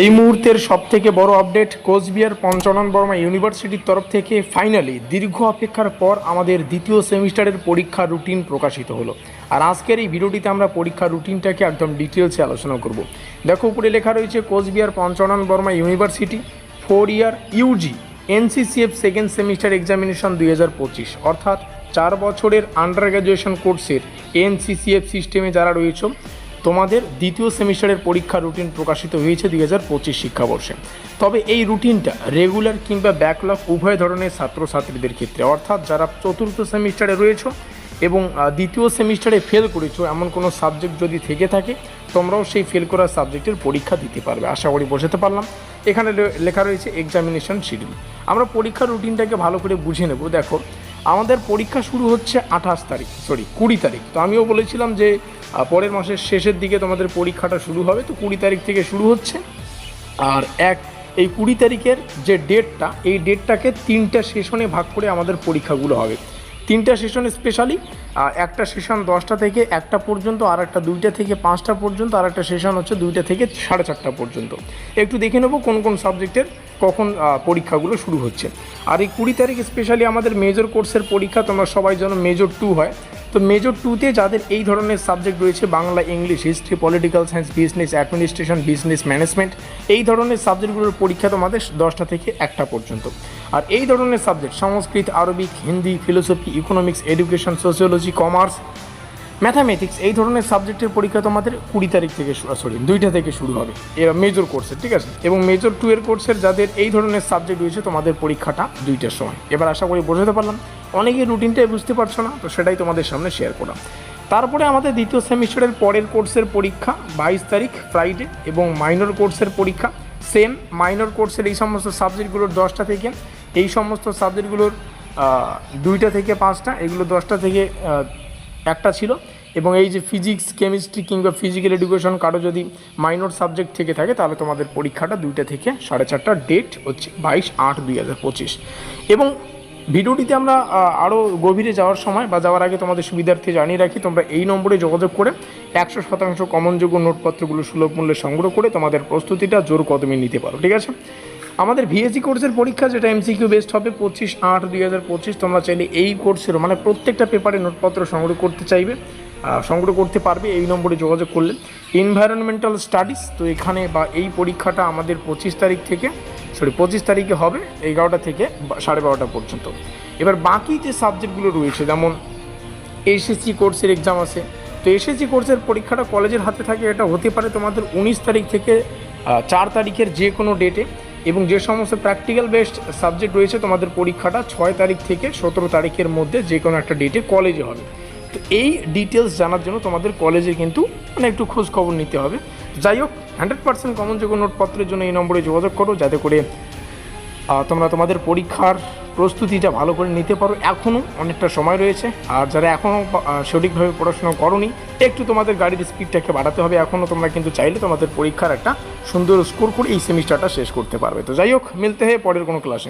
এই মুহূর্তের সবথেকে বড় আপডেট কোচবিহার পঞ্চানন বর্মা ইউনিভার্সিটির তরফ থেকে ফাইনালি দীর্ঘ অপেক্ষার পর আমাদের দ্বিতীয় সেমিস্টারের পরীক্ষা রুটিন প্রকাশিত হলো। আর আজকের এই ভিডিওটিতে আমরা পরীক্ষা রুটিনটাকে একদম ডিটেলসে আলোচনা করব। দেখো, উপরে লেখা রয়েছে Coochbehar Panchanan Barma university four year UG NCCF second semester examination দুই হাজার পঁচিশ। অর্থাৎ চার বছরের আন্ডার গ্র্যাজুয়েশন কোর্সের এনসিসিএফ সিস্টেমে যারা রয়েছে তোমাদের দ্বিতীয় সেমিস্টারের পরীক্ষা রুটিন প্রকাশিত হয়েছে দুই হাজার পঁচিশ শিক্ষাবর্ষে। তবে এই রুটিনটা রেগুলার কিংবা ব্যাকলগ উভয় ধরনের ছাত্রছাত্রীদের ক্ষেত্রে, অর্থাৎ যারা চতুর্থ সেমিস্টারে রয়েছে এবং দ্বিতীয় সেমিস্টারে ফেল করেছ, এমন কোনো সাবজেক্ট যদি থেকে থাকে, তোমরাও সেই ফেল করা সাবজেক্টের পরীক্ষা দিতে পারবে। আশা করি বোঝাতে পারলাম। এখানে লেখা রয়েছে এক্সামিনেশন শিডিউল আমরা পরীক্ষার রুটিনটাকে ভালো করে বুঝে নেব। দেখো, আমাদের পরীক্ষা শুরু হচ্ছে আঠাশ তারিখ সরি কুড়ি তারিখ। তো আমিও বলেছিলাম যে আহ, পরের মাসের শেষের দিকে তোমাদের পরীক্ষাটা শুরু হবে তো কুড়ি তারিখ থেকে শুরু হচ্ছে। আর এক এই কুড়ি তারিখের যে ডেটটা এই ডেটটাকে তিনটা সেশনে ভাগ করে আমাদের পরীক্ষাগুলো হবে। তিনটা সেশনে স্পেশালি একটা সেশন দশটা থেকে একটা পর্যন্ত আর একটা দুইটা থেকে পাঁচটা পর্যন্ত আর একটা সেশন হচ্ছে দুইটা থেকে সাড়ে চারটা পর্যন্ত। একটু দেখে নেব কোন কোন সাবজেক্টের কখন পরীক্ষাগুলো শুরু হচ্ছে। আর এই কুড়ি তারিখ স্পেশালি আমাদের মেজর কোর্সের পরীক্ষা, তোমরা সবাই যেন মেজর টু হয়। তো মেজর টুতে যাদের এই ধরনের সাবজেক্ট রয়েছে, Bangla English history political science business administration business management এই ধরনের সাবজেক্টগুলোর পরীক্ষা তোমাদের দশটা থেকে একটা পর্যন্ত। আর এই ধরনের subject Sanskrit Arabic Hindi philosophy economics education sociology commerce mathematics এই ধরনের সাবজেক্টের পরীক্ষা তোমাদের কুড়ি তারিখ থেকে সরি দুইটা থেকে শুরু হবে। এরা মেজর কোর্সের ঠিক আছে? এবং মেজর টু এর কোর্সের যাদের এই ধরনের সাবজেক্ট রয়েছে, তোমাদের পরীক্ষাটা দুইটার সময়। এবার আশা করি বোঝাতে পারলাম। অনেকে রুটিনটাই বুঝতে পারছ না, তো সেটাই তোমাদের সামনে শেয়ার করলাম। তারপরে আমাদের দ্বিতীয় সেমিস্টারের পরের কোর্সের পরীক্ষা, বাইশ তারিখ ফ্রাইডে এবং মাইনর কোর্সের পরীক্ষা সেম মাইনর কোর্সের এই সমস্ত সাবজেক্টগুলোর দশটা থেকে, এই সমস্ত সাবজেক্টগুলোর দুইটা থেকে পাঁচটা, এগুলো দশটা থেকে একটা ছিল। এবং এই যে ফিজিক্স কেমিস্ট্রি কিংবা ফিজিক্যাল এডুকেশন কারও যদি মাইনর সাবজেক্ট থেকে থাকে, তাহলে তোমাদের পরীক্ষাটা দুইটা থেকে সাড়ে চারটা ডেট হচ্ছে বাইশ আট দুই হাজার পঁচিশ। এবং ভিডিওটিতে আমরা আরও গভীরে যাওয়ার সময় বা যাওয়ার আগে তোমাদের সুবিধার্থে জানিয়ে রাখি, তোমরা এই নম্বরে যোগাযোগ করে একশো শতাংশ কমনযোগ্য নোটপত্রগুলো সুলভ মূল্যে সংগ্রহ করে তোমাদের প্রস্তুতিটা জোর কদমে নিতে পারো, ঠিক আছে? আমাদের ভিএসসি কোর্সের পরীক্ষা যেটা এমসিকিউ বেস্ট হবে পঁচিশ আট দুই হাজার পঁচিশ, তোমরা চাইলে এই কোর্সেরও মানে প্রত্যেকটা পেপারে নোটপত্র সংগ্রহ করতে চাইবে সংগ্রহ করতে পারবে, এই নম্বরে যোগাযোগ করলে। এনভায়রনমেন্টাল স্টাডিজ তো এখানে বা এই পরীক্ষাটা আমাদের পঁচিশ তারিখ থেকে সরি পঁচিশ তারিখে হবে, এগারোটা থেকে সাড়ে বারোটা পর্যন্ত। এবার বাকি যে সাবজেক্টগুলো রয়েছে, যেমন এসএসসি কোর্সের এক্সাম আছে, তো এসএসসি কোর্সের পরীক্ষাটা কলেজের হাতে থাকে, এটা হতে পারে তোমাদের উনিশ তারিখ থেকে চার তারিখের যে কোনো ডেটে এবং যে সমস্ত প্র্যাকটিক্যাল বেসড সাবজেক্ট রয়েছে তোমাদের পরীক্ষাটা ছয় তারিখ থেকে সতেরো তারিখের মধ্যে যে কোনো একটা ডেটে কলেজে হবে। তো এই ডিটেলস জানার জন্য তোমাদের কলেজে কিন্তু মানে একটু খোঁজ খবর নিতে হবে। যাই হোক হান্ড্রেড পার্সেন্ট কমন যোগ্য নোটপত্রের জন্য এই নম্বরে যোগাযোগ করো, যাতে করে তোমরা তোমাদের পরীক্ষার প্রস্তুতিটা ভালো করে নিতে পারো। এখনও অনেকটা সময় রয়েছে। আর যারা এখনও সঠিকভাবে পড়াশোনা করনি, একটু তোমাদের গাড়ির স্পিডটাকে বাড়াতে হবে। এখনও তোমরা কিন্তু চাইলে তোমাদের পরীক্ষার একটা সুন্দর স্কোর করে এই সেমিস্টারটা শেষ করতে পারবে। তো যাই হোক, মিলতে হয় পরের কোনো ক্লাসে